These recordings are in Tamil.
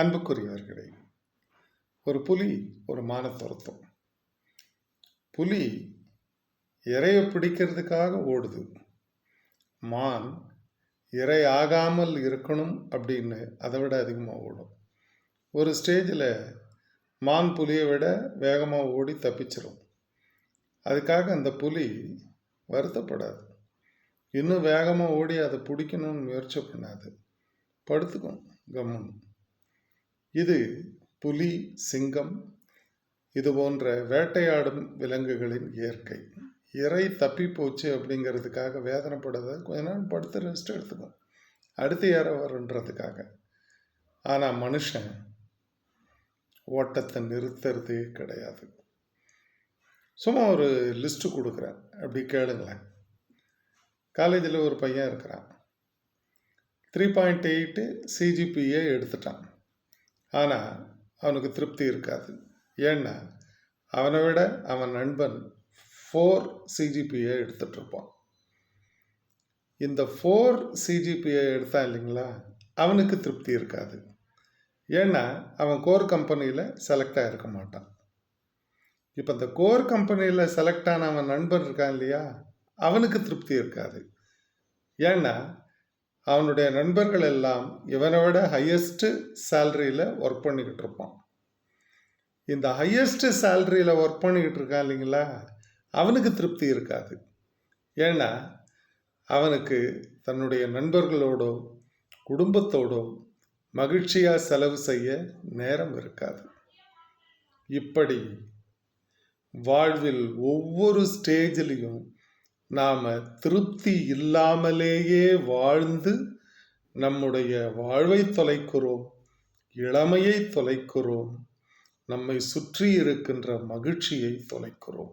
அன்புக்குரியவர்களே ஒரு புலி ஒரு மானை புலி இறையை பிடிக்கிறதுக்காக ஓடுது. மான் இறை ஆகாமல் இருக்கணும் அப்படின்னு அதை விட அதிகமாக ஓடும். ஒரு ஸ்டேஜில் மான் புலியை விட வேகமாக ஓடி தப்பிச்சிடும் அதுக்காக அந்த புலி வருத்தப்படாது. இன்னும் வேகமாக ஓடி அதை பிடிக்கணும்னு முயற்சி பண்ணாது. படுத்துக்கும் கம்முன்னு. இது புலி சிங்கம் இது போன்ற வேட்டையாடும் விலங்குகளின் இயற்கை. இறை தப்பி போச்சு அப்படிங்கிறதுக்காக வேதனைப்படாத கொஞ்ச நாள் படுத்து ரெஸ்ட் எடுத்துக்கும் அடுத்து ஏற வருன்றதுக்காக ஆனால் மனுஷன் ஓட்டத்தை நிறுத்துறது கிடையாது. சும்மா ஒரு லிஸ்ட்டு கொடுக்குறேன். அப்படி கேளுங்களேன். காலேஜில் ஒரு பையன் இருக்கிறான். த்ரீ பாயிண்ட் எயிட்டு சிஜிபிஏ எடுத்துட்டான். ஆனால் அவனுக்கு திருப்தி இருக்காது. ஏன்னா அவனை விட அவன் நண்பன் ஃபோர் சிஜிபிஏ எடுத்துட்ருப்பான் இந்த ஃபோர் சிஜிபிஏ எடுத்தான் இல்லைங்களா? அவனுக்கு திருப்தி இருக்காது. ஏன்னா அவன் கோர் கம்பெனியில் செலக்டாக இருக்க மாட்டான். இப்போ இந்த கோர் கம்பெனியில் செலக்ட் ஆன அவன் நண்பன் இருக்கான் இல்லையா? அவனுக்கு திருப்தி இருக்காது. ஏன்னா அவனுடைய நண்பர்கள் எல்லாம் இவனை விட ஹையஸ்ட்டு சேல்ரியில் ஒர்க் பண்ணிக்கிட்டு இருப்பான். இந்த ஹையஸ்ட்டு சேல்ரியில் ஒர்க் பண்ணிக்கிட்டு இருக்கான் இல்லைங்களா? அவனுக்கு திருப்தி இருக்காது. ஏன்னா அவனுக்கு தன்னுடைய நண்பர்களோடோ குடும்பத்தோடோ மகிழ்ச்சியாக செலவு செய்ய நேரம் இருக்காது. இப்படி வாழ்வில் ஒவ்வொரு ஸ்டேஜ்லேயும் நாம் திருப்தி இல்லாமலேயே வாழ்ந்து நம்முடைய வாழ்வை தொலைக்கிறோம் இளமையை தொலைக்கிறோம் நம்மை சுற்றி இருக்கின்ற மகிழ்ச்சியை தொலைக்கிறோம்.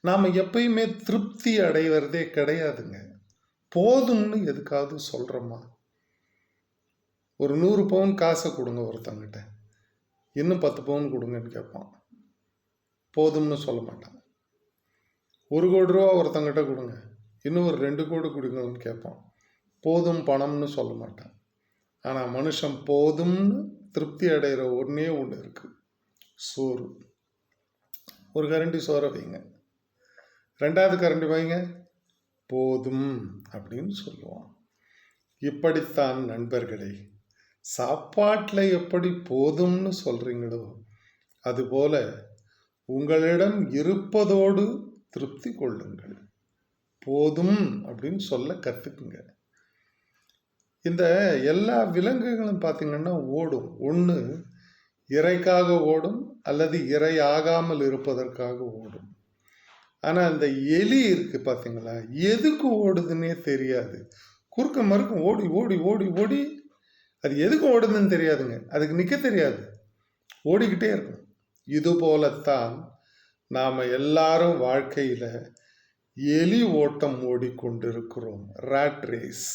நாம் எப்பயுமே திருப்தி அடைவதே கிடையாதுங்க. போதும்னு எதுக்காவது சொல்கிறோமா ஒரு நூறு பவுன் காசை கொடுங்க ஒருத்தங்கிட்ட. இன்னும் பத்து பவுன் கொடுங்கன்னு கேட்பான். போதும்னு சொல்ல மாட்டான். ஒரு கோடி ரூபா ஒருத்தங்கிட்ட கொடுங்க. இன்னும் ஒரு ரெண்டு கோடி கொடுங்கன்னு கேட்பான். போதும் பணம்னு சொல்ல மாட்டான். ஆனால் மனுஷன் போதும்னு திருப்தி அடைகிற ஒன்றே ஒன்று இருக்குது சோறு. ஒரு கரண்டி சோறை வைங்க. ரெண்டாவது கரண்டி வைங்க. போதும் அப்படின்னு சொல்லுவான். இப்படித்தான் நண்பர்களே சாப்பாட்டில் எப்படி போதும்னு சொல்கிறீங்களோ அதுபோல உங்களிடம் இருப்பதோடு திருப்தி கொள்ளுங்கள். போதும் அப்படின்னு சொல்ல கற்றுக்குங்க இந்த எல்லா விலங்குகளும் பார்த்திங்கன்னா ஓடும். ஒன்று இறைக்காக ஓடும் அல்லது இறை ஆகாமல் இருப்பதற்காக ஓடும். ஆனால் அந்த எலி இருக்குது பார்த்தீங்களா எதுக்கு ஓடுதுன்னே தெரியாது. குறுக்க மறுக்கும் ஓடி ஓடி ஓடி ஓடி அது எதுக்கு ஓடுதுன்னு தெரியாதுங்க. அதுக்கு நிற்க தெரியாது. ஓடிக்கிட்டே இருக்கும். இது போலத்தான் நாம் எல்லாரும் வாழ்க்கையில் எலி ஓட்டம் ஓடிக்கொண்டிருக்கிறோம். ராட் ரேஸ்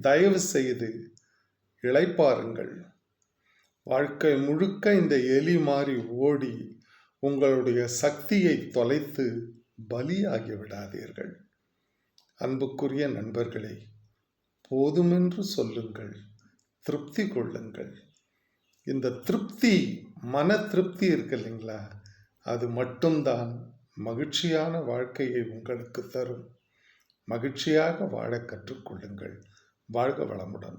தயவு செய்து இளைப்பாருங்கள். வாழ்க்கை முழுக்க இந்த எலி மாதிரி ஓடி உங்களுடைய சக்தியை தொலைத்து பலியாகி விடாதீர்கள். அன்புக்குரிய நண்பர்களே போதுமென்று சொல்லுங்கள். திருப்தி கொள்ளுங்கள். இந்த திருப்தி மன திருப்தி இருக்கு இல்லைங்களா? அது மட்டும்தான் மகிழ்ச்சியான வாழ்க்கையை உங்களுக்கு தரும். மகிழ்ச்சியாக வாழ கற்றுக்கொள்ளுங்கள். வாழ்க வளமுடன்.